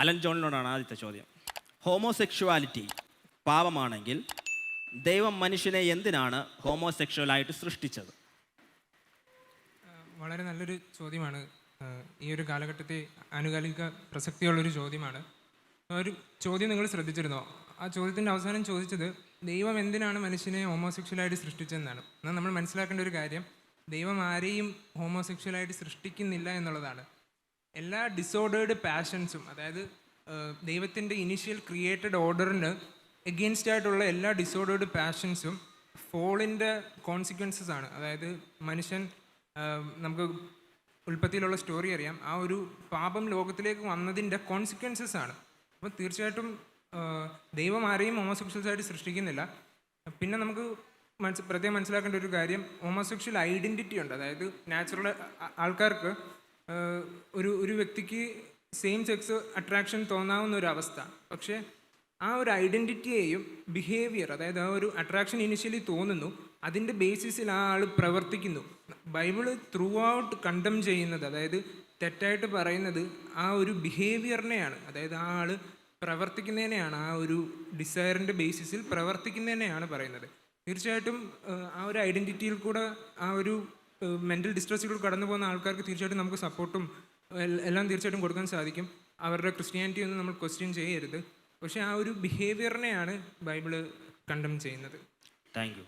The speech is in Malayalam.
അലൻ ജോണിനോടാണ് ആദ്യത്തെ ചോദ്യം. ഹോമോസെക്ഷുവാലിറ്റി പാപമാണെങ്കിൽ ദൈവം മനുഷ്യനെ എന്തിനാണ് ഹോമോസെക്ഷുവലായിട്ട് സൃഷ്ടിച്ചത്? വളരെ നല്ലൊരു ചോദ്യമാണ്. ഈ ഒരു കാലഘട്ടത്തെ ആനുകാലിക പ്രസക്തിയുള്ളൊരു ചോദ്യമാണ്. ഒരു ചോദ്യം നിങ്ങൾ ശ്രദ്ധിച്ചിരുന്നോ? ആ ചോദ്യത്തിന്റെ അവസാനം ചോദിച്ചത് ദൈവം എന്തിനാണ് മനുഷ്യനെ ഹോമോസെക്ഷലായിട്ട് സൃഷ്ടിച്ചതെന്നാണ്. എന്നാൽ നമ്മൾ മനസ്സിലാക്കേണ്ട ഒരു കാര്യം ദൈവം ആരെയും ഹോമോസെക്ഷലായിട്ട് സൃഷ്ടിക്കുന്നില്ല എന്നുള്ളതാണ്. എല്ലാ ഡിസോർഡേഡ് പാഷൻസും അതായത് ദൈവത്തിന്റെ ഇനിഷ്യൽ ക്രിയേറ്റഡ് ഓർഡറിന് എഗെയിൻസ്റ്റ് ആയിട്ടുള്ള എല്ലാ ഡിസോർഡേഡ് പാഷൻസും ഫോളിന്റെ കോൺസിക്വൻസസ് ആണ്. അതായത് മനുഷ്യൻ നമുക്ക് ഉൽപ്പത്തിയിലുള്ള സ്റ്റോറി അറിയാം. ആ ഒരു പാപം ലോകത്തിലേക്ക് വന്നതിന്റെ കോൺസിക്വൻസസ് ആണ്. അപ്പോൾ തീർച്ചയായിട്ടും ദൈവം ആരെയും ഹോമോസെക്ഷൽസ് ആയിട്ട് സൃഷ്ടിക്കുന്നില്ല. പിന്നെ നമുക്ക് മനസ്സ് പ്രത്യേകം മനസ്സിലാക്കേണ്ട ഒരു കാര്യം ഹോമോസെക്ഷൽ ഐഡന്റിറ്റി ഉണ്ട്. അതായത് നാച്ചുറൽ ആൾക്കാർക്ക് ഒരു ഒരു വ്യക്തിക്ക് സെയിം സെക്സ് അട്രാക്ഷൻ തോന്നാവുന്ന ഒരു അവസ്ഥ പക്ഷേ ആ ഒരു ഐഡന്റിറ്റിയെയും ബിഹേവിയർ അതായത് ആ ഒരു അട്രാക്ഷൻ ഇനിഷ്യലി തോന്നുന്നു. അതിന്റെ ബേസിസിൽ ആ ആൾ പ്രവർത്തിക്കുന്നു. ബൈബിൾ ത്രൂ ഔട്ട് കണ്ടം ചെയ്യുന്നത് അതായത് തെറ്റായിട്ട് പറയുന്നത് ആ ഒരു ബിഹേവിയറിനെയാണ് അതായത് ആ ആൾ പ്രവർത്തിക്കുന്നതിനെയാണ് ആ ഒരു ഡിസയറിന്റെ ബേസിസിൽ പ്രവർത്തിക്കുന്നതിനെയാണ് പറയുന്നത്. തീർച്ചയായിട്ടും ആ ഒരു ഐഡന്റിറ്റിയിൽ കൂടെ ആ ഒരു മെന്റൽ ഡിസ്ട്രസ്സിലൂടെ കടന്നു പോകുന്ന ആൾക്കാർക്ക് തീർച്ചയായിട്ടും നമുക്ക് സപ്പോർട്ടും എല്ലാം തീർച്ചയായിട്ടും കൊടുക്കാൻ സാധിക്കും. അവരുടെ ക്രിസ്ത്യാനിറ്റി ഒന്നും നമ്മൾ ക്വസ്റ്റ്യൻ ചെയ്യരുത്. പക്ഷേ ആ ഒരു ബിഹേവിയറിനെയാണ് ബൈബിൾ കണ്ടം ചെയ്യുന്നത്. Thank you